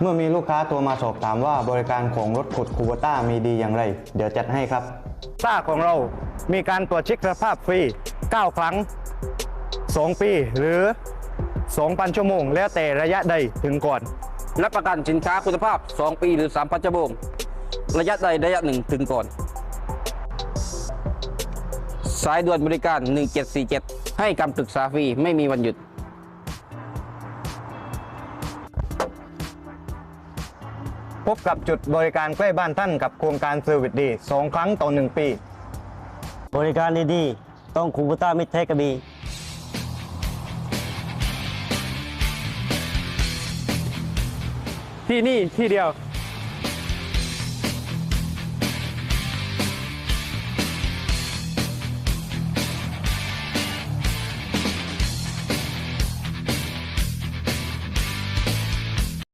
เมื่อมีลูกค้าโทรมาสอบถามว่าบริการของรถขุดคูโบต้ามีดีอย่างไร เดี๋ยวจัดให้ครับซ่าของเรามีการตรวจเช็คสภาพฟรี 9 ครั้ง 2 ปี หรือ 2,000 ชั่วโมง แล้วแต่ระยะใดถึงก่อน รับประกันสินค้าคุณภาพ 2 ปีหรือ3พันชั่วโมง ระยะใดระยะหนึ่งถึงก่อน สายด่วนบริการ 1747 ให้คำปรึกษาฟรีไม่มีวันหยุด พบกับจุดบริการใกล้บ้านท่านกับโครงการเซอร์วิสดี2ครั้งต่อ1ปี บริการดีๆต้องคูบูต้ามิตรเทคกระบีที่นี่ที่เดียว